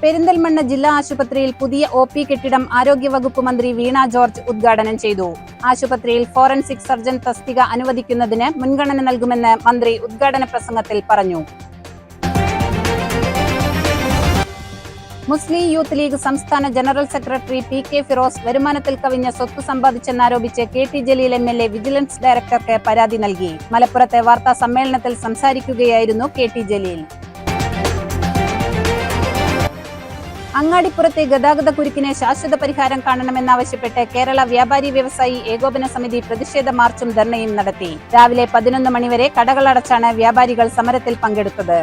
പെരിന്തൽമണ്ണ ജില്ലാ ആശുപത്രിയിൽ പുതിയ ഒ പി കെട്ടിടം ആരോഗ്യവകുപ്പ് മന്ത്രി വീണ ജോർജ് ഉദ്ഘാടനം ചെയ്തു. ആശുപത്രിയിൽ ഫോറൻസിക് സർജൻ തസ്തിക അനുവദിക്കുന്നതിന് മുൻഗണന നൽകുമെന്ന് മന്ത്രി ഉദ്ഘാടന പ്രസംഗത്തിൽ പറഞ്ഞു. മുസ്ലിം യൂത്ത് ലീഗ് സംസ്ഥാന general secretary P K Firoz വരുമാനത്തിൽ കവിഞ്ഞ സ്വത്ത് സമ്പാദിച്ചെന്നാരോപിച്ച് K T Jaleel M L A vigilance ഡയറക്ടർക്ക് പരാതി നൽകി. മലപ്പുറത്തെ വാർത്താ സമ്മേളനത്തിൽ സംസാരിക്കുകയായിരുന്നു കെ ടി ജലീൽ. അങ്ങാടിപ്പുറത്തെ ഗതാഗത കുരുക്കിന് ശാശ്വത പരിഹാരം കാണണമെന്നാവശ്യപ്പെട്ട് കേരള വ്യാപാരി വ്യവസായി ഏകോപന സമിതി പ്രതിഷേധ മാർച്ചും ധർണയും നടത്തി. രാവിലെ പതിനൊന്ന് മണിവരെ കടകളടച്ചാണ് വ്യാപാരികൾ സമരത്തിൽ പങ്കെടുത്തത്.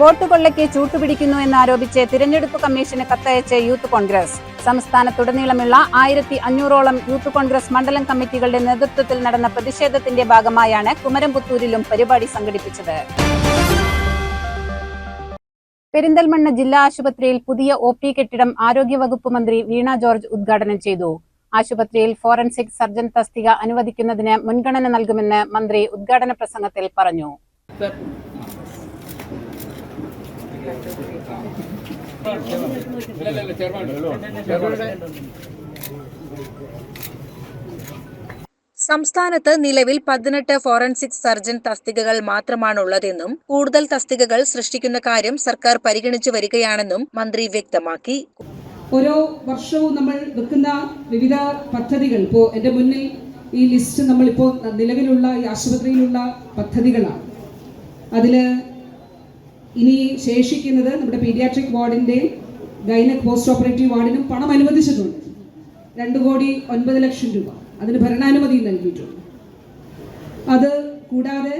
വോട്ട് കൊള്ളയ്ക്ക് ചൂട്ടുപിടിക്കുന്നു എന്നാരോപിച്ച് തിരഞ്ഞെടുപ്പ് കമ്മീഷന് കത്തയച്ച് യൂത്ത് കോൺഗ്രസ്. സംസ്ഥാനത്തുടനീളമുള്ള ആയിരത്തി അഞ്ഞൂറോളം യൂത്ത് കോൺഗ്രസ് മണ്ഡലം കമ്മിറ്റികളുടെ നേതൃത്വത്തിൽ നടന്ന പ്രതിഷേധത്തിന്റെ ഭാഗമായാണ് കുമരംപുത്തൂരിലും പരിപാടി സംഘടിപ്പിച്ചത്. പെരിന്തൽമണ്ണ ജില്ലാ ആശുപത്രിയിൽ പുതിയ ഒ പി കെട്ടിടം ആരോഗ്യവകുപ്പ് മന്ത്രി വീണ ജോർജ് ഉദ്ഘാടനം ചെയ്തു. ആശുപത്രിയിൽ ഫോറൻസിക് സർജൻ തസ്തിക അനുവദിക്കുന്നതിന് മുൻഗണന നൽകുമെന്ന് മന്ത്രി ഉദ്ഘാടന പ്രസംഗത്തിൽ പറഞ്ഞു. സംസ്ഥാനത്ത് നിലവിൽ പതിനെട്ട് ഫോറൻസിക് സർജൻ തസ്തികകൾ മാത്രമാണുള്ളതെന്നും കൂടുതൽ തസ്തികകൾ സൃഷ്ടിക്കുന്ന കാര്യം സർക്കാർ പരിഗണിച്ചു വരികയാണെന്നും മന്ത്രി വ്യക്തമാക്കി. ഓരോ വർഷവും നമ്മൾ വെക്കുന്ന വിവിധ പദ്ധതികൾ ഇപ്പോൾ എന്റെ മുന്നിൽ ഈ ലിസ്റ്റ് നമ്മളിപ്പോൾ നിലവിലുള്ള ഈ ആശുപത്രിയിലുള്ള പദ്ധതികളാണ്. അതിൽ ഇനി ശേഷിക്കുന്നത് നമ്മുടെ പീഡിയാട്രിക് വാർഡിന്റെ ഗൈനക് പോസ്റ്റ് ഓപ്പറേറ്റീവ് വാർഡിനും പണം അനുവദിച്ചിട്ടുണ്ട്. രണ്ട് കോടി ഒൻപത് ലക്ഷം രൂപ. അതിന് ഭരണാനുമതി നൽകിയിട്ടുണ്ട്. അത് കൂടാതെ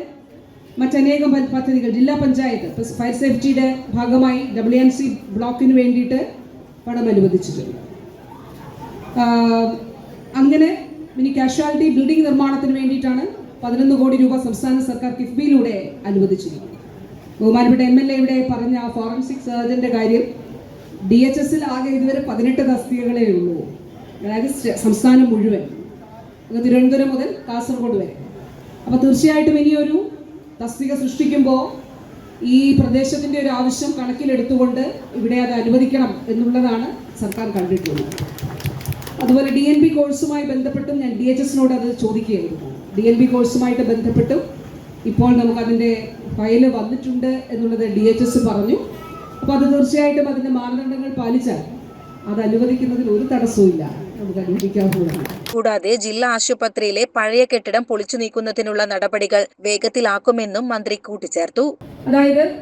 മറ്റനേകം പദ്ധതികൾ ജില്ലാ പഞ്ചായത്ത് ഫയർ സേഫ്റ്റിയുടെ ഭാഗമായി ഡബ്ല്യു എൻ സി ബ്ലോക്കിന് വേണ്ടിയിട്ട് പണം അനുവദിച്ചിട്ടുണ്ട്. അങ്ങനെ ഇനി കാഷ്വാലിറ്റി ബിൽഡിംഗ് നിർമ്മാണത്തിന് വേണ്ടിയിട്ടാണ് പതിനൊന്ന് കോടി രൂപ സംസ്ഥാന സർക്കാർ കിഫ്ബിയിലൂടെ അനുവദിച്ചിരിക്കുന്നത്. ബഹുമാനപ്പെട്ട എം എൽ എ ഇവിടെ പറഞ്ഞ ആ ഫോറൻസിക് സർജന്റെ കാര്യം ഡി എച്ച് എസിൽ ആകെ ഇതുവരെ പതിനെട്ട് തസ്തികകളേ ഉള്ളൂ. അതായത് സംസ്ഥാനം മുഴുവൻ. തിരുവനന്തപുരം മുതൽ കാസർഗോഡ് വരെ. അപ്പോൾ തീർച്ചയായിട്ടും ഇനിയൊരു തസ്തിക സൃഷ്ടിക്കുമ്പോൾ ഈ പ്രദേശത്തിന്റെ ഒരു ആവശ്യം കണക്കിലെടുത്തുകൊണ്ട് ഇവിടെ അത് അനുവദിക്കണം എന്നുള്ളതാണ് സർക്കാർ കണ്ടിട്ടുള്ളത്. അതുപോലെ ഡി എൻ ബി കോഴ്സുമായി ബന്ധപ്പെട്ടും ഞാൻ ഡി എച്ച് എസിനോട് അത് ചോദിക്കുകയായിരുന്നു. ഡി എൻ ബി കോഴ്സുമായിട്ട് ബന്ധപ്പെട്ടും ഇപ്പോൾ നമുക്കതിന്റെ ഫയൽ വന്നിട്ടുണ്ട് എന്നുള്ളത് ഡി എച്ച് എസ് പറഞ്ഞു. അപ്പോൾ അത് തീർച്ചയായിട്ടും അതിന്റെ മാനദണ്ഡങ്ങൾ പാലിച്ചാൽ അത് അനുവദിക്കുന്നതിൽ ഒരു തടസ്സവും ഇല്ല നമുക്ക് അനുവദിക്കാവുന്നതാണ്. കൂടാതെ ജില്ലാ ആശുപത്രിയിലെ പഴയ കെട്ടിടം പൊളിച്ചു നീക്കുന്നതിനുള്ള നടപടികൾ വേഗത്തിലാക്കുമെന്നും മന്ത്രി കൂട്ടിച്ചേർത്തു. അതായത്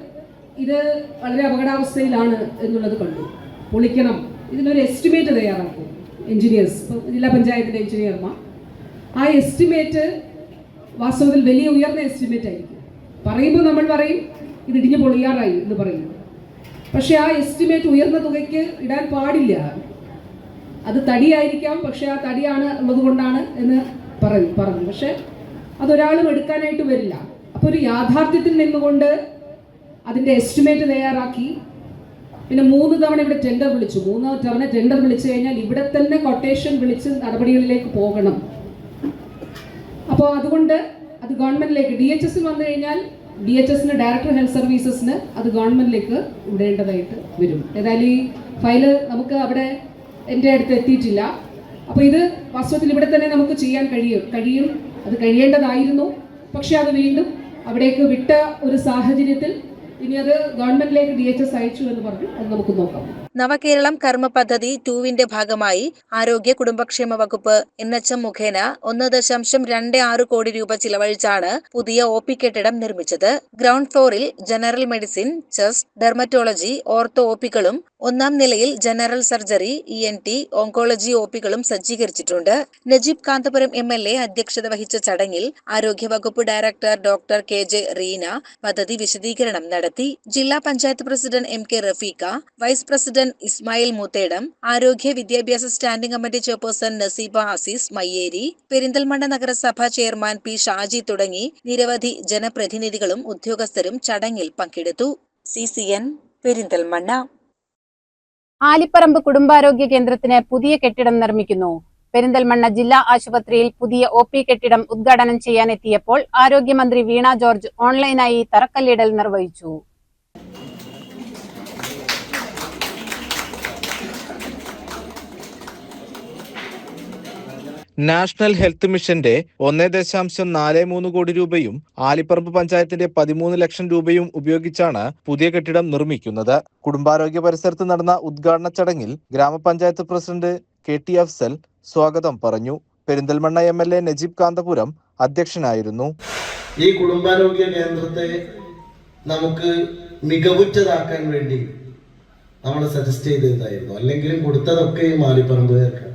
ഇത് വളരെ അപകടാവസ്ഥയിലാണ് എന്നുള്ളത് കണ്ടു. പൊളിക്കണം. ഇതിനൊരു എസ്റ്റിമേറ്റ് തയ്യാറാക്കും. എഞ്ചിനീയേഴ്സ് ജില്ലാ പഞ്ചായത്തിന്റെ എഞ്ചിനീയർമാർ. ആ എസ്റ്റിമേറ്റ് വാസ്തവത്തിൽ വലിയ ഉയർന്ന എസ്റ്റിമേറ്റ് ആയിരിക്കും. പറയുമ്പോൾ നമ്മൾ പറയും ഇത് ഇടിഞ്ഞ് പൊളിയാറായി എന്ന് പറയും. പക്ഷേ ആ എസ്റ്റിമേറ്റ് ഉയർന്ന തുകയ്ക്ക് ഇടാൻ പാടില്ല. അത് തടിയായിരിക്കാം പക്ഷെ ആ തടിയാണ് ഉള്ളത് കൊണ്ടാണ് എന്ന് പറഞ്ഞു പറഞ്ഞു. പക്ഷെ അതൊരാളും എടുക്കാനായിട്ട് വരില്ല. അപ്പോൾ ഒരു യാഥാർത്ഥ്യത്തിൽ നിന്നുകൊണ്ട് അതിന്റെ എസ്റ്റിമേറ്റ് തയ്യാറാക്കി. പിന്നെ മൂന്ന് തവണ ഇവിടെ ടെൻഡർ വിളിച്ചു. മൂന്ന് തവണ ടെൻഡർ വിളിച്ചു കഴിഞ്ഞാൽ ഇവിടെ തന്നെ കൊട്ടേഷൻ വിളിച്ച് നടപടികളിലേക്ക് പോകണം. അപ്പോൾ അതുകൊണ്ട് അത് ഗവൺമെന്റിലേക്ക് ഡി എച്ച് എസിൽ വന്നു കഴിഞ്ഞാൽ ഡി എച്ച് എസിന് ഡയറക്ടർ ഹെൽത്ത് സർവീസസിന് അത് ഗവൺമെന്റിലേക്ക് വിടേണ്ടതായിട്ട് വരും. ഏതായാലും ഈ ഫയൽ നമുക്ക് അവിടെ എന്റെ അടുത്ത് എത്തിയിട്ടില്ല. അപ്പോൾ ഇത് വാസ്തവത്തിൽ ഇവിടെ തന്നെ നമുക്ക് ചെയ്യാൻ കഴിയും. കഴിയും. അത് കഴിയേണ്ടതായിരുന്നു. പക്ഷെ അത് വീണ്ടും അവിടേക്ക് വിട്ട ഒരു സാഹചര്യത്തിൽ ഇനി അത് ഗവൺമെന്റിലേക്ക് ഡി എച്ച് എസ് അയച്ചു എന്ന് പറഞ്ഞു അത് നമുക്ക് നോക്കാം. നവകേരളം കർമ്മ പദ്ധതി ടൂവിന്റെ ഭാഗമായി ആരോഗ്യ കുടുംബക്ഷേമ വകുപ്പ് എൻ എച്ച് എം മുഖേന ഒന്ന് ദശാംശം രണ്ട് ആറ് കോടി രൂപ ചിലവഴിച്ചാണ് പുതിയ ഒ പി കെട്ടിടം നിർമ്മിച്ചത്. ഗ്രൗണ്ട് ഫ്ലോറിൽ general medicine chest dermatology ortho O പികളും ഒന്നാം നിലയിൽ general surgery E N T oncology O പികളും സജ്ജീകരിച്ചിട്ടുണ്ട്. Najeeb Kanthapuram M L A അധ്യക്ഷത വഹിച്ച ചടങ്ങിൽ ആരോഗ്യവകുപ്പ് director doctor K J Reena പദ്ധതി വിശദീകരണം നടത്തി. ജില്ലാ panchayat president M K Rafeeqa vice president Ismail Moothedam ആരോഗ്യ വിദ്യാഭ്യാസ standing committee chairperson Naseeba Azeez Mayyeri Perinthalmanna നഗരസഭ ചെയർമാൻ പി ഷാജി തുടങ്ങി നിരവധി ജനപ്രതിനിധികളും ഉദ്യോഗസ്ഥരും ചടങ്ങിൽ പങ്കെടുത്തു. C C N Perinthalmanna. Alipparamba കുടുംബാരോഗ്യ കേന്ദ്രത്തിന് പുതിയ കെട്ടിടം നിർമ്മിക്കുന്നു. പെരിന്തൽമണ്ണ ജില്ലാ ആശുപത്രിയിൽ പുതിയ ഒ പി കെട്ടിടം ഉദ്ഘാടനം ചെയ്യാനെത്തിയപ്പോൾ ആരോഗ്യമന്ത്രി വീണ ജോർജ് ഓൺലൈനായി തറക്കല്ലിടൽ നിർവഹിച്ചു. നാഷണൽ ഹെൽത്ത് മിഷന്റെ ഒന്നേ ദശാംശം നാല് മൂന്ന് കോടി രൂപയും ആലിപ്പറമ്പ് പഞ്ചായത്തിന്റെ പതിമൂന്ന് ലക്ഷം രൂപയും ഉപയോഗിച്ചാണ് പുതിയ കെട്ടിടം നിർമ്മിക്കുന്നത്. കുടുംബാരോഗ്യ പരിസരത്ത് നടന്ന ഉദ്ഘാടന ചടങ്ങിൽ ഗ്രാമപഞ്ചായത്ത് പ്രസിഡന്റ് കെ ടി അഫ്സൽ സ്വാഗതം പറഞ്ഞു. Perinthalmanna M L A Najeeb Kanthapuram അധ്യക്ഷനായിരുന്നു. ഈ കുടുംബാരോഗ്യ കേന്ദ്രത്തെ നമുക്ക് മികവുറ്റതാക്കാൻ വേണ്ടി നമ്മൾ സജസ്റ്റ് ചെയ്തതായിരുന്നു അല്ലെങ്കിലും കൊടുത്തതൊക്കെ ഈ മാലിപ്പറമ്പുകാർക്ക്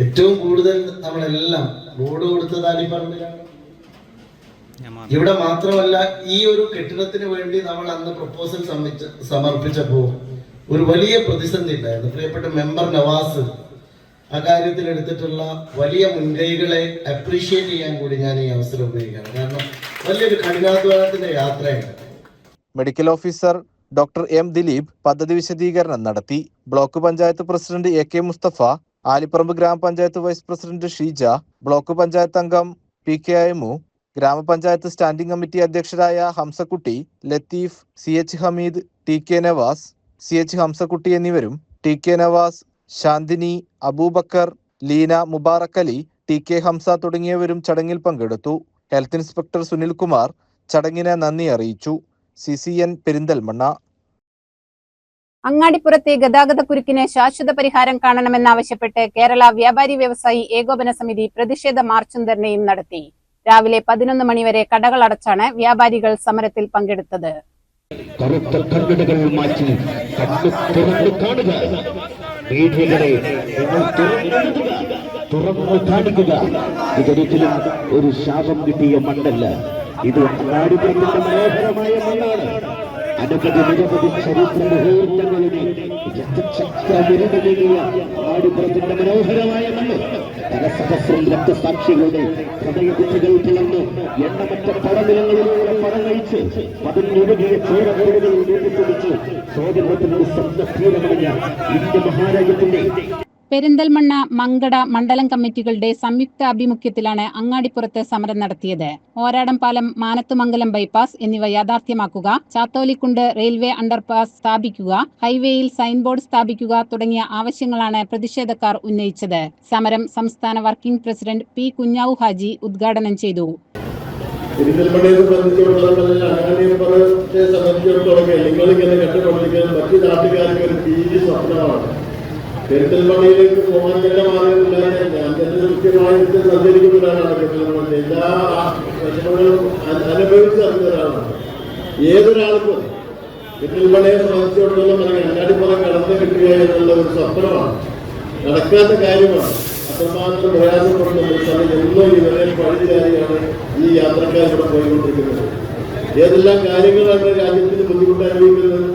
ഏറ്റവും കൂടുതൽ നമ്മളെല്ലാം റോഡ് കൊടുത്തത് ആലിപ്പറമ്പിലാണ് ഇവിടെ മാത്രമല്ല ഈ ഒരു കെട്ടിടത്തിന് വേണ്ടി നമ്മൾ അന്ന് പ്രപ്പോസൽ സമർപ്പിച്ചപ്പോ ഒരു വലിയ പ്രതിസന്ധി ഉണ്ടായിരുന്നു. പ്രിയപ്പെട്ട മെമ്പർ നവാസ് ആ കാര്യത്തിൽ എടുത്തിട്ടുള്ള വലിയ മുൻകൈകളെ അപ്രീഷിയേറ്റ് ചെയ്യാൻ കൂടി ഞാൻ ഈ അവസരം ഉപയോഗിക്കുകയാണ്. കാരണം വലിയൊരു കഠിനാധ്വാനത്തിന്റെ യാത്രയാണ്. Medical officer doctor M Dileep പദ്ധതി വിശദീകരണം നടത്തി. Block panchayat president A K Musthafa Alipparamba ഗ്രാമപഞ്ചായത്ത് vice president Sheeja block panchayat അംഗം പി കെ അയമു ഗ്രാമപഞ്ചായത്ത് standing committee അധ്യക്ഷരായ Hamsakutty Latheef C H Hameed T K Navas C H Hamsakutty എന്നിവരും T K Navas Shanthini Abubakar Leena Mubarak Ali T K Hamsa തുടങ്ങിയവരും ചടങ്ങിൽ പങ്കെടുത്തു. Health inspector Sunilkumar ചടങ്ങിന് നന്ദി അറിയിച്ചു. C C N Perinthalmanna. അങ്ങാടിപ്പുറത്തെ ഗതാഗതക്കുരുക്കിന് ശാശ്വത പരിഹാരം കാണണമെന്നാവശ്യപ്പെട്ട് കേരള വ്യാപാരി വ്യവസായി ഏകോപന സമിതി പ്രതിഷേധ മാർച്ചും ധർണയും നടത്തി. രാവിലെ പതിനൊന്ന് മണിവരെ കടകൾ അടച്ചാണ് വ്യാപാരികൾ സമരത്തിൽ പങ്കെടുത്തത്. മാറ്റി കാണുക. തുറന്നു ഇതൊരിക്കലും ഒരു ശാപം കിട്ടിയ മണ്ണല്ല. ഇത് മനോഹരമായ മണ്ണാണ്. അനവധി നിരവധി ചരിത്ര മുഹൂർത്തങ്ങളുടെ രക്തചക്രമിരടങ്ങിയ ആടിപ്പുറത്തിന്റെ മനോഹരമായ മണ്ണ് പരസഹസ്രം രക്തസാക്ഷികളുടെ ഹൃദയകുട്ടികൾ പിളർന്ന് എണ്ണമറ്റ പടനിലങ്ങളിലൂടെ പടനയിച്ച് പതിനൊഴുകിയ ചോരപ്പുഴകൾ നീട്ടിപ്പിടിച്ച് സ്വാതന്ത്ര്യത്തിനോട് സ്വന്തീരമണിഞ്ഞ ഇന്ത്യ മഹാരാജ്യത്തിന്റെ പെരിന്തൽമണ്ണ മങ്കട മണ്ഡലം കമ്മിറ്റികളുടെ സംയുക്ത ആഭിമുഖ്യത്തിലാണ് അങ്ങാടിപ്പുറത്ത് സമരം നടത്തിയത്. ഓരാടം പാലം മാനത്തുമംഗലം ബൈപ്പാസ് എന്നിവ യാഥാർത്ഥ്യമാക്കുക ചാത്തോലിക്കുണ്ട് റെയിൽവേ അണ്ടർപാസ് സ്ഥാപിക്കുക ഹൈവേയിൽ സൈൻ ബോർഡ് സ്ഥാപിക്കുക തുടങ്ങിയ ആവശ്യങ്ങളാണ് പ്രതിഷേധക്കാർ ഉന്നയിച്ചത്. സമരം സംസ്ഥാന working president P Kunhavu Haji ഉദ്ഘാടനം ചെയ്തു. സംബന്ധിച്ചിടത്തോളം സംബന്ധിച്ചിടത്തോളം നിങ്ങളിങ്ങനെ കെട്ടിക്കൊണ്ടിരിക്കാൻ മറ്റു നാട്ടുകാർക്ക് ഒരു തീരെ സ്വപ്നമാണ്. പെരിന്തൽമണ്ണയിലേക്ക് പോകാൻ തന്നെ മാർഗമില്ലാതെ ഞാൻ പെരിന്തൽമണ്ണ എല്ലാ പ്രശ്നങ്ങളും അനുഭവിച്ച് ഒരാളാണ് ഏതൊരാൾക്കും പെരിന്തൽമണ്ണയെ സംബന്ധിച്ചിടത്തോളം അല്ലെങ്കിൽ അങ്ങാടിപ്പുറം കടന്നു കിട്ടുക എന്നുള്ള ഒരു സ്വപ്നമാണ്. നടക്കാത്ത കാര്യമാണ്. അത്രമാത്രം പ്രയാസപ്പെടുന്ന ഒരു സ്ഥലം എന്നും ഇവരെ പഴിചാരിയാണ് ഈ യാത്രക്കാർ ഇവിടെ പോയിക്കൊണ്ടിരിക്കുന്നത്. ഏതെല്ലാം കാര്യങ്ങളാണ് രാജ്യത്തിന് ബുദ്ധിമുട്ട് അനുഭവിക്കുന്നത്?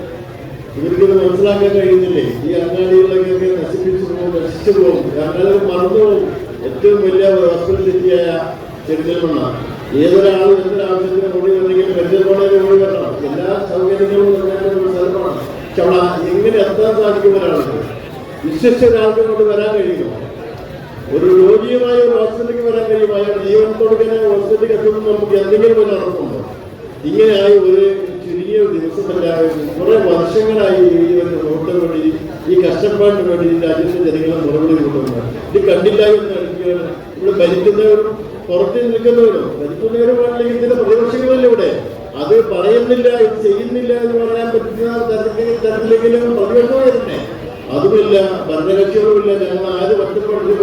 ഇവർക്കിത് മനസ്സിലാക്കാൻ കഴിയുന്നില്ലേ? ഈ അങ്ങാടികളിലൊക്കെ നശിപ്പിച്ചു പോകും നശിച്ചു പോകും. അങ്ങാടികൾ മറന്നു പോകും. ഏറ്റവും വലിയ ഹോസ്പിറ്റൽ സിറ്റിയായ പെരിന്തൽമണ്ണ ഏതൊരാളും എന്തൊരാവശ്യത്തിന് ഓടി വന്നെങ്കിലും പെരിന്തൽമണ്ണയിൽ ഓടി വരണം എല്ലാ സൗകര്യങ്ങളും ഒരു സ്ഥലമാണ്. പക്ഷെ അവിടെ എങ്ങനെ എത്താൻ സാധിക്കും ഒരാൾക്ക് വിശ്വസിച്ച ഒരാൾക്ക് കൊണ്ട് വരാൻ കഴിയുമോ? ഒരു രോഗിയുമായ ഒരു ഹോസ്പിറ്റലിലേക്ക് വരാൻ കഴിയും അയാൾ ജീവൻ കൊടുക്കുന്ന ഹോസ്പിറ്റലിലേക്ക് എത്തുമ്പോൾ നമുക്ക് എന്തെങ്കിലും ഒരു അർത്ഥമുണ്ടോ ഇങ്ങനെയായി ഒരു ഒരു ദിവസമല്ല കുറെ വർഷങ്ങളായി ഈ ഒരു റോഡിന് വേണ്ടി ഈ കഷ്ടപ്പാടിന് വേണ്ടി രാജ്യത്തെ ജനങ്ങളെ മറുപടി കൊടുക്കുന്നത് ഇത് കണ്ടില്ല എന്ന് നടിക്കുകയാണ് ഇവിടെ ഭരിക്കുന്നവരും പുറത്ത് നിൽക്കുന്നവരും ഭരിക്കുന്നവരും ഇതിന്റെ പ്രതിപക്ഷങ്ങളല്ല ഇവിടെ? അത് പറയുന്നില്ല ഇത് ചെയ്യുന്നില്ല എന്ന് പറയാൻ പറ്റുന്ന തരത്തിൽ തരത്തിലെങ്കിലും പ്രതിപക്ഷമായിരുന്നെ. അതുമില്ല ഭരണകക്ഷികളുമില്ല. ഞങ്ങൾ ആര് ഒറ്റപ്പെടുത്തി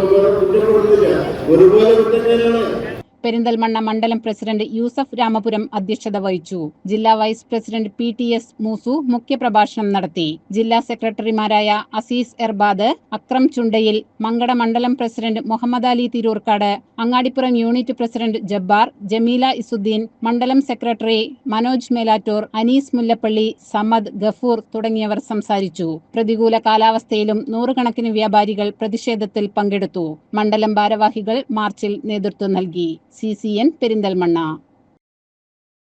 കുറ്റപ്പെടുത്തില്ല. ഒരുപോലെ കുറ്റക്കാരാണ്. പെരിന്തൽമണ്ണ മണ്ഡലം പ്രസിഡന്റ് യൂസഫ് രാമപുരം അധ്യക്ഷത വഹിച്ചു. ജില്ലാ vice president P T S Moosu മുഖ്യപ്രഭാഷണം നടത്തി. ജില്ലാ സെക്രട്ടറിമാരായ അസീസ് എർബാദ് അക്രം ചുണ്ടയിൽ മങ്കട മണ്ഡലം president Muhammed Ali Thirurkad Angadipuram unit president Jabbar Jameela Isuddeen മണ്ഡലം സെക്രട്ടറി മനോജ് മേലാറ്റൂർ അനീസ് മുല്ലപ്പള്ളി സമദ് ഗഫൂർ തുടങ്ങിയവർ സംസാരിച്ചു. പ്രതികൂല കാലാവസ്ഥയിലും നൂറുകണക്കിന് വ്യാപാരികൾ പ്രതിഷേധത്തിൽ പങ്കെടുത്തു. മണ്ഡലം ഭാരവാഹികൾ മാർച്ചിൽ നേതൃത്വം നൽകി. C C N Perinthalmanna.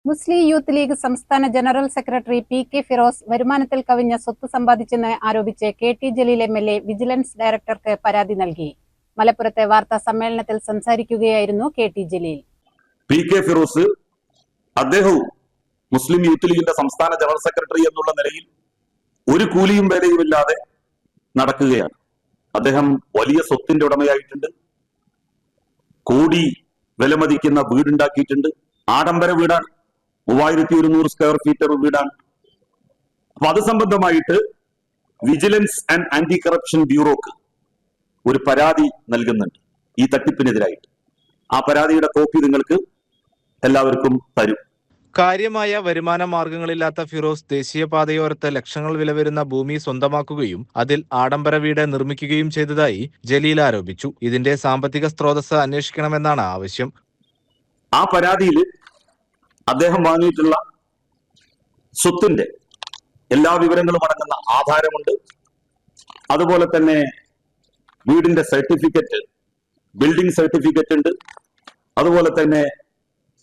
Muslim youth league സംസ്ഥാന general secretary P K Firoz വരുമാനത്തിൽ കവിഞ്ഞ സ്വത്ത് സമ്പാദിച്ചെന്ന് ആരോപിച്ച് K T Jaleel M L A vigilance ഡയറക്ടർക്ക് പരാതി നൽകി. മലപ്പുറത്തെ വാർത്താ സമ്മേളനത്തിൽ സംസാരിക്കുകയായിരുന്നു K T Jaleel. P K Firoz അദ്ദേഹവും മുസ്ലിം യൂത്ത് ലീഗിന്റെ സംസ്ഥാന ജനറൽ സെക്രട്ടറി എന്നുള്ള നിലയിൽ ഒരു കൂലിയും വേലയുമില്ലാതെ നടക്കുകയാണ്. അദ്ദേഹം വലിയ സ്വത്തിന്റെ ഉടമയായിട്ടുണ്ട്. കോടി വിലമതിക്കുന്ന വീടുണ്ടാക്കിയിട്ടുണ്ട്. ആഡംബര വീടാണ്. മൂവായിരത്തി ഒരുന്നൂറ് സ്ക്വയർ ഫീറ്റർ വീടാണ്. അപ്പൊ അത് സംബന്ധമായിട്ട് വിജിലൻസ് ആൻഡ് ആന്റി കറപ്ഷൻ ബ്യൂറോക്ക് ഒരു പരാതി നൽകുന്നുണ്ട്. ഈ തട്ടിപ്പിനെതിരായിട്ട്. ആ പരാതിയുടെ കോപ്പി നിങ്ങൾക്ക് എല്ലാവർക്കും തരും. കാര്യമായ വരുമാന മാർഗങ്ങളില്ലാത്ത ഫിറോസ് ദേശീയപാതയോരത്ത് ലക്ഷങ്ങൾ വില വരുന്ന ഭൂമി സ്വന്തമാക്കുകയും അതിൽ ആഡംബര വീട് നിർമ്മിക്കുകയും ചെയ്തതായി ജലീൽ ആരോപിച്ചു. ഇതിന്റെ സാമ്പത്തിക സ്രോതസ് അന്വേഷിക്കണമെന്നാണ് ആവശ്യം. ആ പരാതിയിൽ അദ്ദേഹം വാങ്ങിയിട്ടുള്ള സ്വത്തിന്റെ എല്ലാ വിവരങ്ങളും അടങ്ങുന്ന ആധാരമുണ്ട്. അതുപോലെ തന്നെ വീടിന്റെ സർട്ടിഫിക്കറ്റ് ബിൽഡിംഗ് സർട്ടിഫിക്കറ്റ് ഉണ്ട്. അതുപോലെ തന്നെ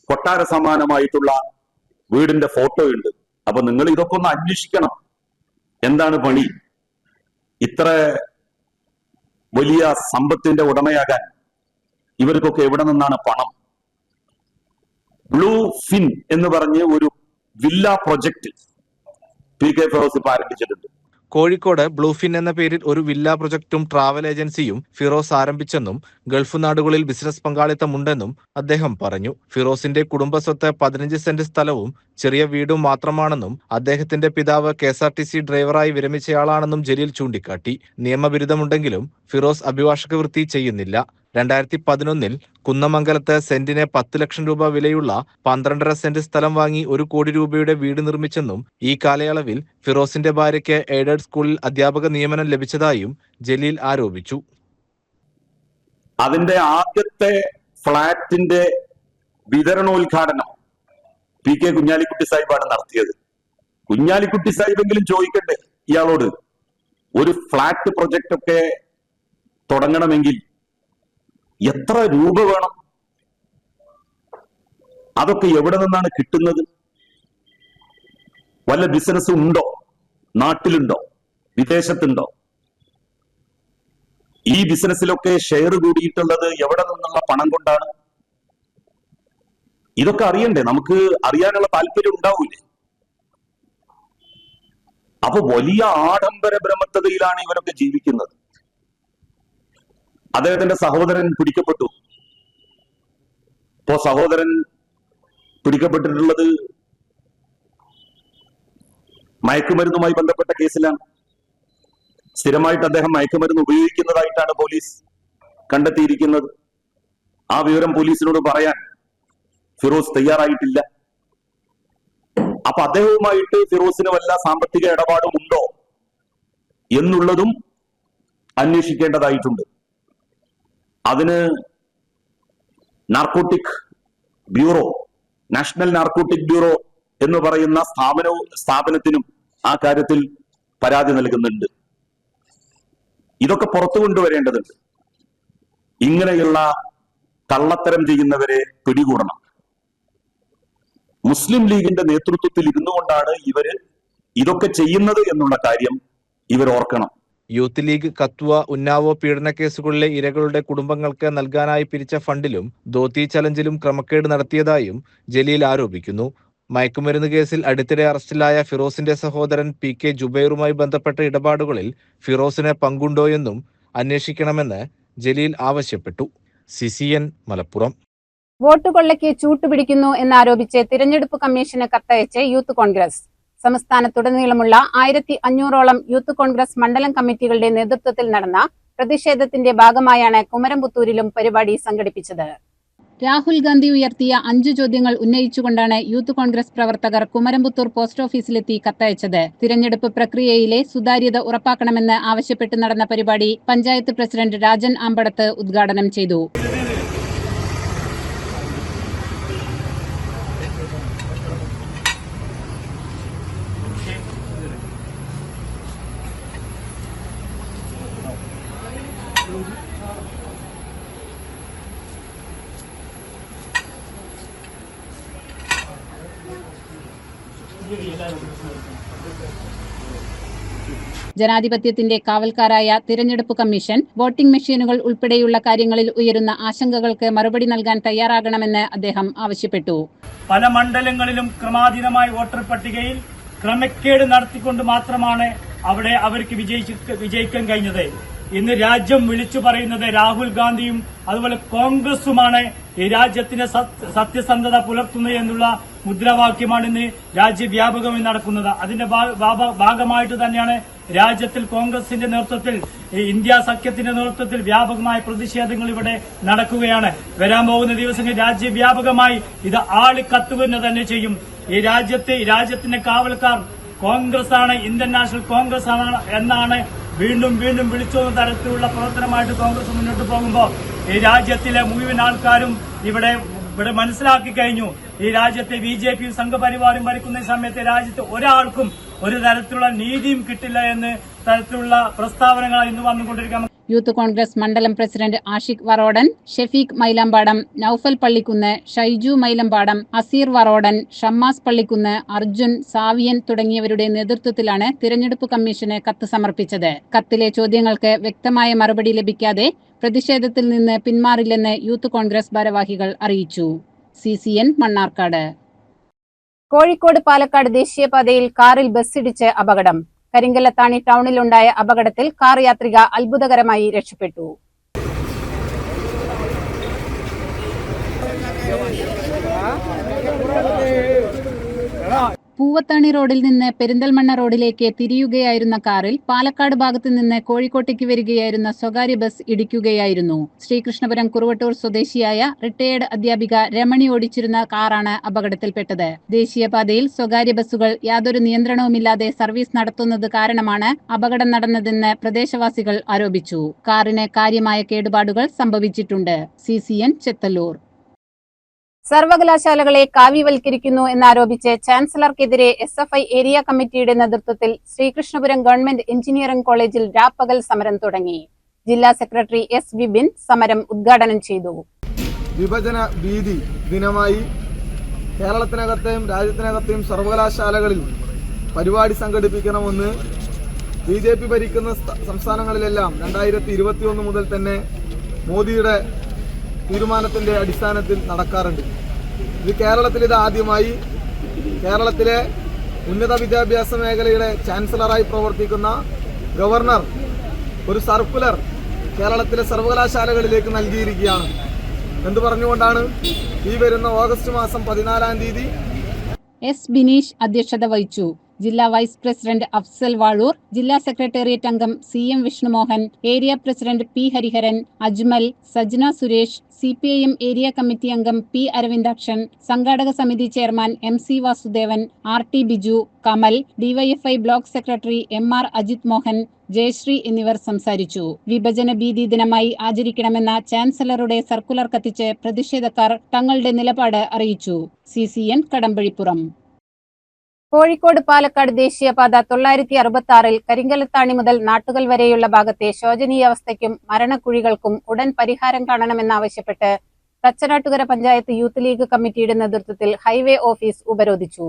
കൊട്ടാര സമാനമായിട്ടുള്ള വീടിന്റെ ഫോട്ടോ ഉണ്ട്. അപ്പൊ നിങ്ങൾ ഇതൊക്കെ ഒന്ന് അന്വേഷിക്കണം. എന്താണ് പണി? ഇത്ര വലിയ സമ്പത്തിന്റെ ഉടമയാകാൻ ഇവർക്കൊക്കെ എവിടെ നിന്നാണ് പണം? ബ്ലൂ ഫിൻ എന്ന് പറഞ്ഞ് ഒരു villa project P K Firos ഇപ്പൊ ആരംഭിച്ചിട്ടുണ്ട്. കോഴിക്കോട് ബ്ലൂഫിൻ എന്ന പേരിൽ ഒരു വില്ല പ്രൊജക്ടും ട്രാവൽ ഏജൻസിയും ഫിറോസ് ആരംഭിച്ചെന്നും ഗൾഫ് നാടുകളിൽ ബിസിനസ് പങ്കാളിത്തമുണ്ടെന്നും അദ്ദേഹം പറഞ്ഞു. ഫിറോസിന്റെ കുടുംബസ്വത്ത് പതിനഞ്ച് സെന്റ് സ്ഥലവും ചെറിയ വീടും മാത്രമാണെന്നും അദ്ദേഹത്തിന്റെ പിതാവ് K S R T C ഡ്രൈവറായി വിരമിച്ചയാളാണെന്നും ജലീൽ ചൂണ്ടിക്കാട്ടി. നിയമബിരുദമുണ്ടെങ്കിലും ഫിറോസ് അഭിഭാഷക വൃത്തി ചെയ്യുന്നില്ല. രണ്ടായിരത്തി പതിനൊന്നിൽ കുന്നമംഗലത്ത് സെന്റിന് പത്ത് ലക്ഷം രൂപ വിലയുള്ള പന്ത്രണ്ടര സെന്റ് സ്ഥലം വാങ്ങി ഒരു കോടി രൂപയുടെ വീട് നിർമ്മിച്ചെന്നും ഈ കാലയളവിൽ ഫിറോസിന്റെ ഭാര്യയ്ക്ക് എയ്ഡഡ് സ്കൂളിൽ അധ്യാപക നിയമനം ലഭിച്ചതായും ജലീൽ ആരോപിച്ചു. അതിന്റെ ആദ്യത്തെ ഫ്ളാറ്റിന്റെ വിതരണോദ്ഘാടനം പി കെ കുഞ്ഞാലിക്കുട്ടി സാഹിബാണ് നടത്തിയത്. കുഞ്ഞാലിക്കുട്ടി സാഹിബെങ്കിലും ചോദിക്കട്ടെ ഇയാളോട് ഒരു ഫ്ളാറ്റ് പ്രൊജക്ട് ഒക്കെ തുടങ്ങണമെങ്കിൽ എത്ര രൂപ വേണം? അതൊക്കെ എവിടെ നിന്നാണ് കിട്ടുന്നത്? വല്ല ബിസിനസ് ഉണ്ടോ? നാട്ടിലുണ്ടോ? വിദേശത്തുണ്ടോ? ഈ ബിസിനസ്സിലൊക്കെ ഷെയർ കൂടിയിട്ടുള്ളത് എവിടെ നിന്നുള്ള പണം കൊണ്ടാണ്? ഇതൊക്കെ അറിയണ്ടേ? നമുക്ക് അറിയാനുള്ള താല്പര്യം ഉണ്ടാവൂലേ? അപ്പൊ വലിയ ആഡംബര ബ്രഹ്മത്തതയിലാണ് ഇവരൊക്കെ ജീവിക്കുന്നത്. അദ്ദേഹത്തിന്റെ സഹോദരൻ പിടിക്കപ്പെട്ടു. ഇപ്പോ സഹോദരൻ പിടിക്കപ്പെട്ടിട്ടുള്ളത് മയക്കുമരുന്നുമായി ബന്ധപ്പെട്ട കേസിലാണ്. സ്ഥിരമായിട്ട് അദ്ദേഹം മയക്കുമരുന്ന് ഉപയോഗിക്കുന്നതായിട്ടാണ് പോലീസ് കണ്ടെത്തിയിരിക്കുന്നത്. ആ വിവരം പോലീസിനോട് പറയാൻ ഫിറോസ് തയ്യാറായിട്ടില്ല. അപ്പൊ അദ്ദേഹവുമായിട്ട് ഫിറോസിന് വല്ല സാമ്പത്തിക ഇടപാടും ഉണ്ടോ എന്നുള്ളതും അന്വേഷിക്കേണ്ടതായിട്ടുണ്ട്. അതിന് narcotic bureau national narcotic bureau എന്ന് പറയുന്ന സ്ഥാപനവും സ്ഥാപനത്തിനും ആ കാര്യത്തിൽ പരാതി നൽകുന്നുണ്ട്. ഇതൊക്കെ പുറത്തു കൊണ്ടുവരേണ്ടതുണ്ട്. ഇങ്ങനെയുള്ള കള്ളത്തരം ചെയ്യുന്നവരെ പിടികൂടണം. മുസ്ലിം ലീഗിന്റെ നേതൃത്വത്തിൽ ഇരുന്നുകൊണ്ടാണ് ഇവർ ഇതൊക്കെ ചെയ്യുന്നത് എന്നുള്ള കാര്യം ഇവർ ഓർക്കണം യൂത്ത് ലീഗ് കത്വ ഉന്നാവോ പീഡന കേസുകളിലെ ഇരകളുടെ കുടുംബങ്ങൾക്ക് നൽകാനായി പിരിച്ച ഫണ്ടിലും ദോത്തി ചലഞ്ചിലും ക്രമക്കേട് നടത്തിയതായും ജലീൽ ആരോപിക്കുന്നു. മയക്കുമരുന്ന് കേസിൽ അടുത്തിടെ അറസ്റ്റിലായ ഫിറോസിന്റെ സഹോദരൻ പി കെ ജുബൈറുമായി ബന്ധപ്പെട്ട ഇടപാടുകളിൽ ഫിറോസിന് പങ്കുണ്ടോയെന്നും അന്വേഷിക്കണമെന്ന് ജലീൽ ആവശ്യപ്പെട്ടു. C C Malappuram. വോട്ടുകൊള്ളയ്ക്ക് ചൂട്ടുപിടിക്കുന്നു എന്നാരോപിച്ച് തിരഞ്ഞെടുപ്പ് കമ്മീഷന് കത്തയച്ച് യൂത്ത് കോൺഗ്രസ്. സംസ്ഥാനത്തുടനീളമുള്ള ആയിരത്തി അഞ്ഞൂറോളം യൂത്ത് കോൺഗ്രസ് മണ്ഡലം കമ്മിറ്റികളുടെ നേതൃത്വത്തിൽ നടന്ന പ്രതിഷേധത്തിന്റെ ഭാഗമായാണ് കുമരംപുത്തൂരിലും പരിപാടി സംഘടിപ്പിച്ചത്. രാഹുൽ ഗാന്ധി ഉയർത്തിയ അഞ്ചു ചോദ്യങ്ങൾ ഉന്നയിച്ചുകൊണ്ടാണ് യൂത്ത് കോൺഗ്രസ് പ്രവർത്തകർ കുമരംപുത്തൂർ പോസ്റ്റ് ഓഫീസിലെത്തി കത്തയച്ചത്. തിരഞ്ഞെടുപ്പ് പ്രക്രിയയിലെ സുതാര്യത ഉറപ്പാക്കണമെന്ന് ആവശ്യപ്പെട്ട് നടന്ന പരിപാടി പഞ്ചായത്ത് പ്രസിഡന്റ് രാജൻ ആമ്പടത്ത് ഉദ്ഘാടനം ചെയ്തു. ജനാധിപത്യത്തിന്റെ കാവൽക്കാരായ തിരഞ്ഞെടുപ്പ് കമ്മീഷൻ വോട്ടിംഗ് മെഷീനുകൾ ഉൾപ്പെടെയുള്ള കാര്യങ്ങളിൽ ഉയരുന്ന ആശങ്കകൾക്ക് മറുപടി നൽകാൻ തയ്യാറാകണമെന്ന് അദ്ദേഹം ആവശ്യപ്പെട്ടു. പല മണ്ഡലങ്ങളിലും ക്രമാതീതമായ വോട്ടർ പട്ടികയിൽ ക്രമക്കേട് നടത്തിക്കൊണ്ട് മാത്രമാണ് അവിടെ അവർക്ക് വിജയിക്കാൻ കഴിഞ്ഞത്. ഇന്ന് രാജ്യം വിളിച്ചു പറയുന്നത് രാഹുൽ ഗാന്ധിയും അതുപോലെ കോൺഗ്രസുമാണ് ഈ രാജ്യത്തിന്റെ സത്യസന്ധത പുലർത്തുന്നത് എന്നുള്ള മുദ്രാവാക്യമാണ് ഇന്ന് രാജ്യവ്യാപകമായി നടക്കുന്നത്. അതിന്റെ ഭാഗമായിട്ട് തന്നെയാണ് രാജ്യത്തിൽ കോൺഗ്രസിന്റെ നേതൃത്വത്തിൽ ഇന്ത്യ സഖ്യത്തിന്റെ നേതൃത്വത്തിൽ വ്യാപകമായ പ്രതിഷേധങ്ങൾ ഇവിടെ നടക്കുകയാണ്. വരാൻ പോകുന്ന ദിവസങ്ങളിൽ രാജ്യവ്യാപകമായി ഇത് ആളിക്കത്തുവെന്ന് തന്നെ ചെയ്യും. ഈ രാജ്യത്തെ രാജ്യത്തിന്റെ കാവൽക്കാർ കോൺഗ്രസ് ആണ് ഇന്ത്യൻ നാഷണൽ കോൺഗ്രസ് ആണ് എന്നാണ് വീണ്ടും വീണ്ടും വിളിച്ചോന്ന തരത്തിലുള്ള പ്രവർത്തനമായിട്ട് കോൺഗ്രസ് മുന്നോട്ട് പോകുമ്പോൾ ഈ രാജ്യത്തിലെ മുഴുവൻ ആൾക്കാരും ഇവിടെ ഇവിടെ മനസ്സിലാക്കി കഴിഞ്ഞു. ഈ രാജ്യത്തെ ബി ജെ പിയും സംഘപരിവാറും ഭരിക്കുന്ന സമയത്ത് രാജ്യത്ത് ഒരാൾക്കും ഒരു തരത്തിലുള്ള നീതിയും കിട്ടില്ല എന്ന് തരത്തിലുള്ള പ്രസ്താവനകൾ ഇന്ന് വന്നുകൊണ്ടിരിക്കാം യൂത്ത് കോൺഗ്രസ് മണ്ഡലം പ്രസിഡന്റ് ആഷിഖ് വറോഡൻ ഷെഫീഖ് മൈലമ്പാടം നൌഫൽ പള്ളിക്കുന്ന് ഷൈജു മൈലമ്പാടം അസീർ വറോഡൻ ഷമ്മാസ് പള്ളിക്കുന്ന് അർജുൻ സാവിയൻ തുടങ്ങിയവരുടെ നേതൃത്വത്തിലാണ് തിരഞ്ഞെടുപ്പ് കമ്മീഷന് കത്ത് സമർപ്പിച്ചത്. കത്തിലെ ചോദ്യങ്ങൾക്ക് വ്യക്തമായ മറുപടി ലഭിക്കാതെ പ്രതിഷേധത്തിൽ നിന്ന് പിന്മാറില്ലെന്ന് യൂത്ത് കോൺഗ്രസ് ഭാരവാഹികൾ അറിയിച്ചു. C C N Mannarkkad. Kozhikode Palakkad ദേശീയപാതയിൽ കാറിൽ ബസ്സിടിച്ച് അപകടം. കരിങ്കല്ലത്താണി ടൗണിലുണ്ടായ അപകടത്തിൽ കാർ യാത്രിക അത്ഭുതകരമായി രക്ഷപ്പെട്ടു. പൂവത്താണി റോഡിൽ നിന്ന് പെരിന്തൽമണ്ണ റോഡിലേക്ക് തിരിയുകയായിരുന്ന കാറിൽ പാലക്കാട് ഭാഗത്തു നിന്ന് കോഴിക്കോട്ടേക്ക് വരികയായിരുന്ന സ്വകാര്യ ബസ് ഇടിക്കുകയായിരുന്നു. ശ്രീകൃഷ്ണപുരം കുറുവട്ടൂർ സ്വദേശിയായ റിട്ടയേർഡ് അധ്യാപിക രമണി ഓടിച്ചിരുന്ന കാറാണ് അപകടത്തിൽപ്പെട്ടത്. ദേശീയപാതയിൽ സ്വകാര്യ ബസ്സുകൾ യാതൊരു നിയന്ത്രണവുമില്ലാതെ സർവീസ് നടത്തുന്നത് കാരണമാണ് അപകടം നടന്നതെന്ന് പ്രദേശവാസികൾ ആരോപിച്ചു. കാറിന് കാര്യമായ കേടുപാടുകൾ സംഭവിച്ചിട്ടുണ്ട്. C C N Chethallur. സർവകലാശാലകളെ കാവ്യവൽക്കരിക്കുന്നു എന്നാരോപിച്ച് ചാൻസലർക്കെതിരെ എസ് എഫ് ഐ ഏരിയ കമ്മിറ്റിയുടെ നേതൃത്വത്തിൽ ശ്രീകൃഷ്ണപുരം ഗവൺമെന്റ് എഞ്ചിനീയറിംഗ് കോളേജിൽ രാപ്പകൽ സമരം തുടങ്ങി. ജില്ലാ സെക്രട്ടറി എസ് വിബിൻ സമരം ഉദ്ഘാടനം ചെയ്തു. വിഭജന ഭീതി ദിനമായി കേരളത്തിനകത്തെയും രാജ്യത്തിനകത്തെയും സർവകലാശാലകളിൽ പരിപാടി സംഘടിപ്പിക്കണമെന്ന് ബി ജെ പി ഭരിക്കുന്ന സ്ഥ- സംസ്ഥാനങ്ങളിലെല്ലാം രണ്ടായിരത്തി ഇരുപത്തിയൊന്ന് മുതൽ തന്നെ മോദിയുടെ തീരുമാനത്തിന്റെ അടിസ്ഥാനത്തിൽ നടക്കാറുണ്ട്. ഇത് കേരളത്തിൽ ഇത് ആദ്യമായി കേരളത്തിലെ ഉന്നത വിദ്യാഭ്യാസ മേഖലയുടെ ചാൻസലറായി പ്രവർത്തിക്കുന്ന ഗവർണർ ഒരു സർക്കുലർ കേരളത്തിലെ സർവകലാശാലകളിലേക്ക് നൽകിയിരിക്കുകയാണ്. എന്ന് പറഞ്ഞുകൊണ്ടാണ് ഈ വരുന്ന ഓഗസ്റ്റ് മാസം പതിനാലാം തീയതി എസ് ബിനീഷ് അധ്യക്ഷത വഹിച്ചു. ജില്ലാ വൈസ് പ്രസിഡന്റ് അഫ്സൽ വാഴൂർ ജില്ലാ സെക്രട്ടേറിയറ്റ് അംഗം C M Vishnumohan area president P Hariharan Ajmal Sajna Suresh C P I M area committee അംഗം പി അരവിന്ദാക്ഷൻ സംഘാടക സമിതി chairman M C Vasudevan R T Biju Kamal DYFI block secretary M R Ajith Mohan Jayasree എന്നിവർ സംസാരിച്ചു. വിഭജന ഭീതി ദിനമായി ആചരിക്കണമെന്ന ചാൻസലറുടെ സർക്കുലർ കത്തിച്ച് പ്രതിഷേധക്കാർ തങ്ങളുടെ നിലപാട് അറിയിച്ചു. C C N Kadambazhipuram. Kozhikode Palakkad ദേശീയപാത തൊള്ളായിരത്തി അറുപത്തി ആറിൽ കരിങ്കലത്താണി മുതൽ നാട്ടുകൽ വരെയുള്ള ഭാഗത്തെ ശോചനീയാവസ്ഥയ്ക്കും മരണക്കുഴികൾക്കും ഉടൻ പരിഹാരം കാണണമെന്നാവശ്യപ്പെട്ട് തച്ചനാട്ടുകര പഞ്ചായത്ത് യൂത്ത് ലീഗ് കമ്മിറ്റിയുടെ നേതൃത്വത്തിൽ ഹൈവേ ഓഫീസ് ഉപരോധിച്ചു.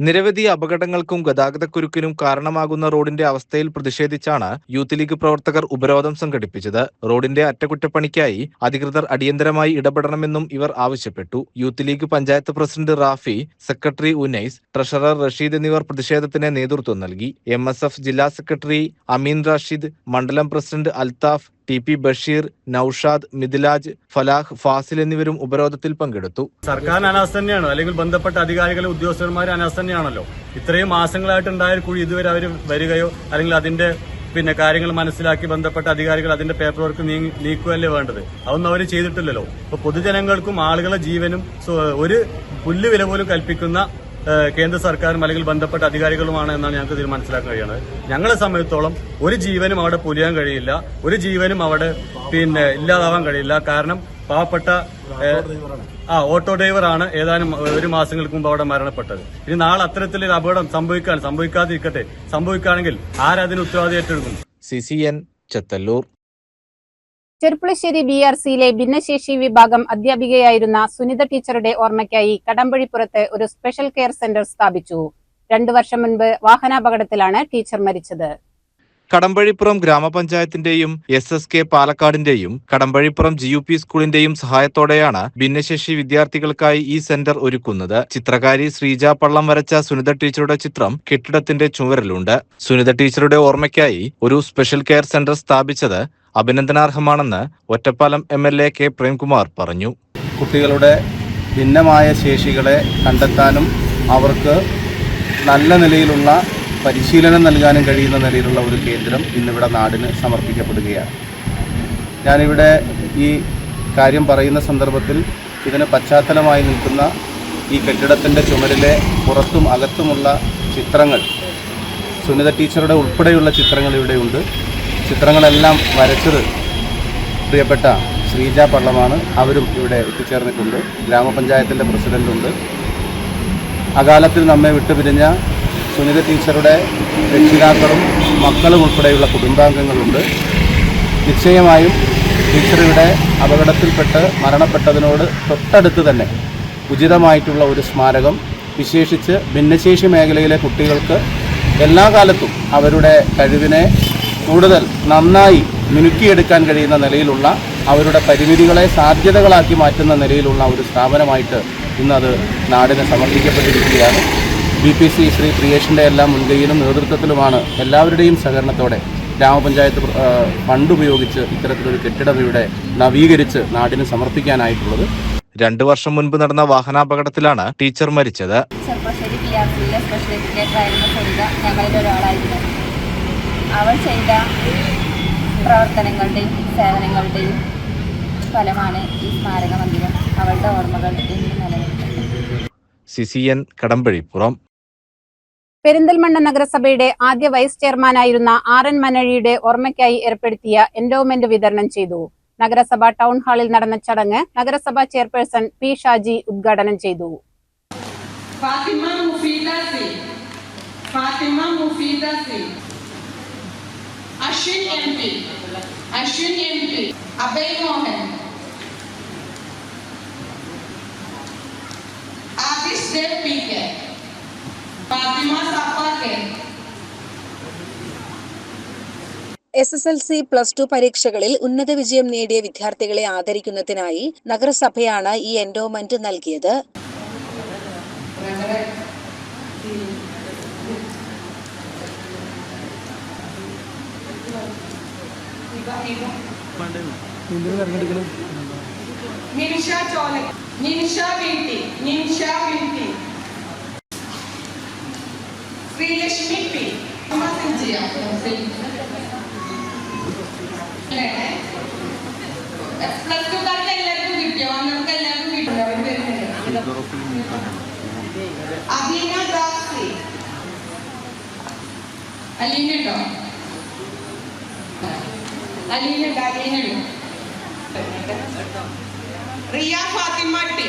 നിരവധി അപകടങ്ങൾക്കും ഗതാഗതക്കുരുക്കിനും കാരണമാകുന്ന റോഡിന്റെ അവസ്ഥയിൽ പ്രതിഷേധിച്ചാണ് യൂത്ത് ലീഗ് പ്രവർത്തകർ ഉപരോധം സംഘടിപ്പിച്ചത്. റോഡിന്റെ അറ്റകുറ്റപ്പണിക്കായി അധികൃതർ അടിയന്തരമായി ഇടപെടണമെന്നും ഇവർ ആവശ്യപ്പെട്ടു. Youth league panchayat president Rafi secretary Unais treasurer Rasheed എന്നിവർ പ്രതിഷേധത്തിന് നേതൃത്വം നൽകി. എം ജില്ലാ സെക്രട്ടറി അമീൻ റാഷിദ് മണ്ഡലം president Althaf T P Basheer Noushad Mithilaj Falah Fasil എന്നിവരും ഉപരോധത്തിൽ പങ്കെടുത്തു. സർക്കാർ അനാസ്ഥ തന്നെയാണ്. അല്ലെങ്കിൽ ബന്ധപ്പെട്ട അധികാരികളെ ഉദ്യോഗസ്ഥന്മാർ അനാസ്ഥ തന്നെയാണല്ലോ. ഇത്രയും മാസങ്ങളായിട്ട് ഉണ്ടായ ഒരു കുഴി ഇതുവരെ അവർ വരികയോ അല്ലെങ്കിൽ അതിന്റെ പിന്നെ കാര്യങ്ങൾ മനസ്സിലാക്കി ബന്ധപ്പെട്ട അധികാരികൾ അതിന്റെ പേപ്പർ വർക്ക് നീക്കുകയല്ലേ വേണ്ടത്? അതൊന്നും അവർ ചെയ്തിട്ടില്ലല്ലോ. അപ്പൊ പൊതുജനങ്ങൾക്കും ആളുകളെ ജീവനും ഒരു പുല്ലുവില പോലും കൽപ്പിക്കുന്ന കേന്ദ്ര സർക്കാരും അല്ലെങ്കിൽ ബന്ധപ്പെട്ട അധികാരികളുമാണ് എന്നാണ് ഞങ്ങൾക്ക് ഇതിൽ മനസ്സിലാക്കാൻ കഴിയുന്നത്. ഞങ്ങളെ സമയത്തോളം ഒരു ജീവനും അവിടെ പൊലിയാൻ കഴിയില്ല. ഒരു ജീവനും അവിടെ പിന്നെ ഇല്ലാതാവാൻ കഴിയില്ല. കാരണം പാവപ്പെട്ട ആ ഓട്ടോ ഡ്രൈവറാണ് ഏതാനും ഒരു മാസങ്ങൾക്ക് മുമ്പ് അവിടെ മരണപ്പെട്ടത്. ഇനി നാളെ അത്തരത്തിലൊരു അപകടം സംഭവിക്കാൻ സംഭവിക്കാതിരിക്കട്ടെ. സംഭവിക്കുകയാണെങ്കിൽ ആരതിന് ഉത്തരവാദി ഏറ്റെടുക്കും? C C N Chethallur. Cherpulassery B R സിയിലെ ഭിന്നശേഷി വിഭാഗം അധ്യാപികയായിരുന്ന സുനിത ടീച്ചറുടെ ഓർമ്മയ്ക്കായി കടമ്പഴിപ്പുറത്ത് ഒരു സ്പെഷ്യൽ കെയർ സെന്റർ സ്ഥാപിച്ചു. രണ്ടു വർഷം മുൻപ് വാഹനാപകടത്തിലാണ് ടീച്ചർ മരിച്ചത്. കടമ്പഴിപ്പുറം ഗ്രാമപഞ്ചായത്തിന്റെയും എസ് എസ് കെ പാലക്കാടിന്റെയും കടമ്പഴിപ്പുറം ജി യു പി സ്കൂളിന്റെയും സഹായത്തോടെയാണ് ഭിന്നശേഷി വിദ്യാർത്ഥികൾക്കായി ഈ സെന്റർ ഒരുക്കുന്നത്. ചിത്രകാരി ശ്രീജ പള്ളം വരച്ച സുനിത ടീച്ചറുടെ ചിത്രം കെട്ടിടത്തിന്റെ ചുവരിലുണ്ട്. സുനിത ടീച്ചറുടെ ഓർമ്മയ്ക്കായി ഒരു സ്പെഷ്യൽ കെയർ സെന്റർ സ്ഥാപിച്ചത് അഭിനന്ദനാർഹമാണെന്ന് Ottapalam M L A K Premkumar പറഞ്ഞു. കുട്ടികളുടെ ഭിന്നമായ ശേഷികളെ കണ്ടെത്താനും അവർക്ക് നല്ല നിലയിലുള്ള പരിശീലനം നൽകാനും കഴിയുന്ന നിലയിലുള്ള ഒരു കേന്ദ്രം ഇന്നിവിടെ നാടിന് സമർപ്പിക്കപ്പെടുകയാണ്. ഞാനിവിടെ ഈ കാര്യം പറയുന്ന സന്ദർഭത്തിൽ ഇതിന് പശ്ചാത്തലമായി നിൽക്കുന്ന ഈ കെട്ടിടത്തിന്റെ ചുമരിലെ പുറത്തും അകത്തുമുള്ള ചിത്രങ്ങൾ സുനിത ടീച്ചറുടെ ഉൾപ്പെടെയുള്ള ചിത്രങ്ങൾ ഇവിടെയുണ്ട് ചിത്രങ്ങളെല്ലാം വരച്ചത് പ്രിയപ്പെട്ട ശ്രീജ പള്ളമാണ്. അവരും ഇവിടെ എത്തിച്ചേർന്നിട്ടുണ്ട്. ഗ്രാമപഞ്ചായത്തിന്റെ പ്രസിഡന്റുണ്ട് അകാലത്തിൽ നമ്മെ വിട്ടുപിരിഞ്ഞ സുനിത ടീച്ചറുടെ രക്ഷിതാക്കളും മക്കളും ഉൾപ്പെടെയുള്ള കുടുംബാംഗങ്ങളുണ്ട്. നിശ്ചയമായും ടീച്ചറുടെ അപകടത്തിൽപ്പെട്ട് മരണപ്പെട്ടതിനോട് തൊട്ടടുത്ത് തന്നെ ഉചിതമായിട്ടുള്ള ഒരു സ്മാരകം വിശേഷിച്ച് ഭിന്നശേഷി മേഖലയിലെ കുട്ടികൾക്ക് എല്ലാ കാലത്തും അവരുടെ കഴിവിനെ കൂടുതൽ നന്നായി മിനുക്കിയെടുക്കാൻ കഴിയുന്ന നിലയിലുള്ള അവരുടെ പരിമിതികളെ സാധ്യതകളാക്കി മാറ്റുന്ന നിലയിലുള്ള ഒരു സ്ഥാപനമായിട്ട് ഇന്നത് നാടിന് സമർപ്പിക്കപ്പെട്ടിരിക്കുകയാണ്. ബി പി സി ശ്രീ പ്രിയേഷിന്റെ എല്ലാ മുൻകൈയിലും നേതൃത്വത്തിലുമാണ് എല്ലാവരുടെയും സഹകരണത്തോടെ ഗ്രാമപഞ്ചായത്ത് ഫണ്ട് ഉപയോഗിച്ച് ഇത്തരത്തിലൊരു കെട്ടിടം ഇവിടെ നവീകരിച്ച് നാടിന് സമർപ്പിക്കാനായിട്ടുള്ളത്. രണ്ടു വർഷം മുൻപ് നടന്ന വാഹനാപകടത്തിലാണ് ടീച്ചർ മരിച്ചത്. ചെറുപ്പശ്ശേരി പി ആർ സിയിലെ സ്പെഷ്യൽ എഡ്യൂക്കേറ്റർ ആയിരുന്ന ഞങ്ങളിൽ ഒരാളായിരുന്നു അവൾ ചെയ്ത പ്രവർത്തനങ്ങളുടെയും സേവനങ്ങളുടെയും ഫലമാണ് ഈ സ്മാരക മന്ദിരം. അവളുടെ ഓർമ്മകൾ നിലനിൽക്കുന്നത് കടമ്പഴിപ്പുറം. പെരിന്തൽമണ്ണ നഗരസഭയുടെ ആദ്യ വൈസ് ചെയർമാനായിരുന്ന ആർ എൻ മനഴിയുടെ ഓർമ്മയ്ക്കായി ഏർപ്പെടുത്തിയ എൻഡോമെന്റ് വിതരണം ചെയ്തു. നഗരസഭ ടൗൺ ഹാളിൽ നടന്ന ചടങ്ങ് നഗരസഭാ ചെയർപേഴ്സൺ പി ഷാജി ഉദ്ഘാടനം ചെയ്തു. Fathima Mufeeda C Fathima Mufeeda C Ashwin M P. Ashwin M P. Abhay Mohan Adish Dev P K. Fathima Safa K. S S L C plus two പരീക്ഷകളിൽ ഉന്നത വിജയം നേടിയ വിദ്യാർത്ഥികളെ ആദരിക്കുന്നതിനായി നഗരസഭയാണ് ഈ എൻഡോമെന്റ് നൽകിയത്. നിൻഷ ചോല. Ninsha Veetti. Ninsha Veetti. Sreelakshmi P. Sinchiya. Plus two കാർക്ക് എല്ലാവർക്കും കിട്ടിയോ? അന്നർക്ക് എല്ലാവർക്കും കിട്ടില്ല അവർ വരുന്നുണ്ട്. അദീന ദാസി. അലീന ഉണ്ടോ അലീന ഉണ്ട് റിയ ഫാത്തിമ ടി.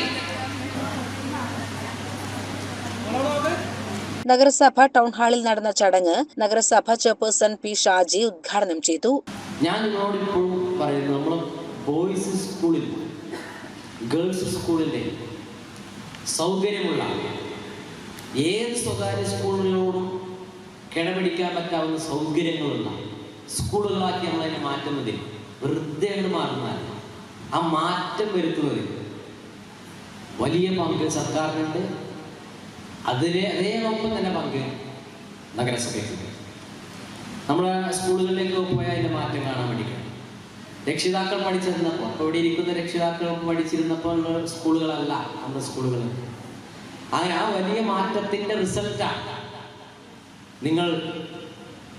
നഗരസഭ ടൗൺ ഹാളിൽ നടന്ന ചടങ്ങ് നഗരസഭ ചെയർപേഴ്സൺ പി ഷാജി ഉദ്ഘാടനം ചെയ്തു. ഞാൻ നിങ്ങളോട് ഇപ്പോഴും പറയുന്നു നമ്മൾ ബോയ്സ് സ്കൂളിൽ ഗേൾസ് സ്കൂളിന്റെ സൗകര്യമുള്ള ഏത് സ്വകാര്യ സ്കൂളുകളോടും കിടപിടിക്കാൻ പറ്റാവുന്ന സൗകര്യങ്ങളുള്ള സ്കൂളുകളാക്കി നമ്മളതിനെ മാറ്റുന്നതിൽ വെറുതെ അങ്ങ് മാറുന്നാൽ ആ മാറ്റം വരുത്തുന്നതിൽ വലിയ പങ്ക് സർക്കാരിനുണ്ട്. അതിനെ അതേനൊപ്പം തന്നെ പങ്ക് നഗരസഭയ്ക്കുണ്ട്. നമ്മൾ സ്കൂളുകളിലേക്ക് പോയാൽ അതിന്റെ മാറ്റം കാണാൻ വേണ്ടി രക്ഷിതാക്കൾ പഠിച്ചിരുന്നപ്പോൾ അപ്പോൾ ഇവിടെ ഇരിക്കുന്ന രക്ഷിതാക്കൾ പഠിച്ചിരുന്നപ്പോൾ സ്കൂളുകളല്ല നമ്മുടെ സ്കൂളുകൾ. അങ്ങനെ ആ വലിയ മാറ്റത്തിന്റെ റിസൾട്ടാണ് നിങ്ങൾ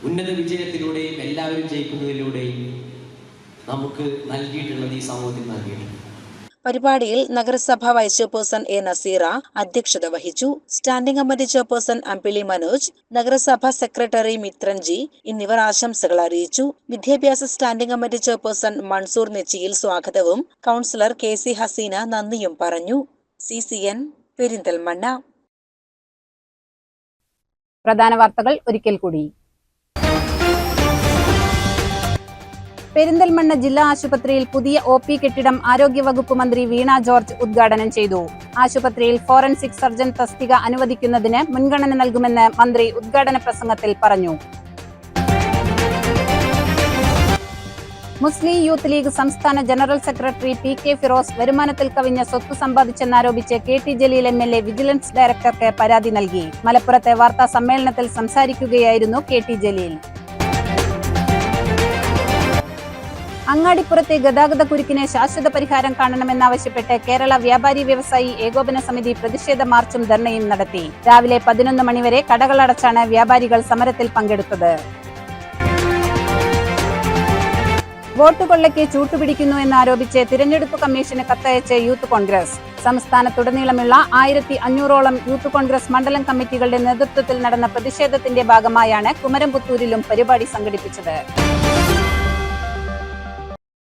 ഉന്നത വിജയത്തിലൂടെയും എല്ലാവരും ജയിക്കുന്നതിലൂടെയും നമുക്ക് നൽകിയിട്ടുള്ളത് ഈ സമൂഹത്തിൽ നൽകിയിട്ടുണ്ട്. പരിപാടിയിൽ നഗരസഭ വൈസ് ചെയർപേഴ്സൺ എ നസീറ അധ്യക്ഷത വഹിച്ചു. Standing committee chairperson Ambili Manoj നഗരസഭ സെക്രട്ടറി മിത്രൻ ജി എന്നിവർ ആശംസകൾ അറിയിച്ചു. വിദ്യാഭ്യാസ standing committee chairperson Mansoor Nechiyil സ്വാഗതവും കൗൺസിലർ കെ സി ഹസീന നന്ദിയും പറഞ്ഞു. C C N Perinthalmanna. പ്രധാന വാർത്തകൾ ഒരിക്കൽ കൂടി. പെരിന്തൽമണ്ണ ജില്ലാ ആശുപത്രിയിൽ പുതിയ ഒ പി കെട്ടിടം ആരോഗ്യവകുപ്പ് മന്ത്രി വീണ ജോർജ് ഉദ്ഘാടനം ചെയ്തു. ആശുപത്രിയിൽ ഫോറൻസിക് സർജൻ തസ്തിക അനുവദിക്കുന്നതിന് മുൻഗണന നൽകുമെന്ന് മന്ത്രി ഉദ്ഘാടന പ്രസംഗത്തിൽ പറഞ്ഞു. മുസ്ലിം യൂത്ത് ലീഗ് സംസ്ഥാന general secretary P K Firoz വരുമാനത്തിൽ കവിഞ്ഞ സ്വത്ത് സമ്പാദിച്ചെന്നാരോപിച്ച് K T Jaleel M L A vigilance ഡയറക്ടർക്ക് പരാതി നൽകി. മലപ്പുറത്തെ വാർത്താ സമ്മേളനത്തിൽ സംസാരിക്കുകയായിരുന്നു കെ ടി ജലീൽ. അങ്ങാടിപ്പുറത്തെ ഗതാഗത കുരുക്കിന് ശാശ്വത പരിഹാരം കാണണമെന്നാവശ്യപ്പെട്ട് കേരള വ്യാപാരി വ്യവസായി ഏകോപന സമിതി പ്രതിഷേധ മാർച്ചും ധർണയും നടത്തി. രാവിലെ പതിനൊന്ന് മണിവരെ കടകളടച്ചാണ് വ്യാപാരികൾ സമരത്തിൽ പങ്കെടുത്തത്. വോട്ട് കൊള്ളയ്ക്ക് ചൂട്ടുപിടിക്കുന്നു എന്നാരോപിച്ച് തിരഞ്ഞെടുപ്പ് കമ്മീഷന് കത്തയച്ച് യൂത്ത് കോൺഗ്രസ്. സംസ്ഥാനത്തുടനീളമുള്ള ആയിരത്തി അഞ്ഞൂറോളം യൂത്ത് കോൺഗ്രസ് മണ്ഡലം കമ്മിറ്റികളുടെ നേതൃത്വത്തിൽ നടന്ന പ്രതിഷേധത്തിന്റെ ഭാഗമായാണ് കുമരംപുത്തൂരിലും പരിപാടി സംഘടിപ്പിച്ചത്.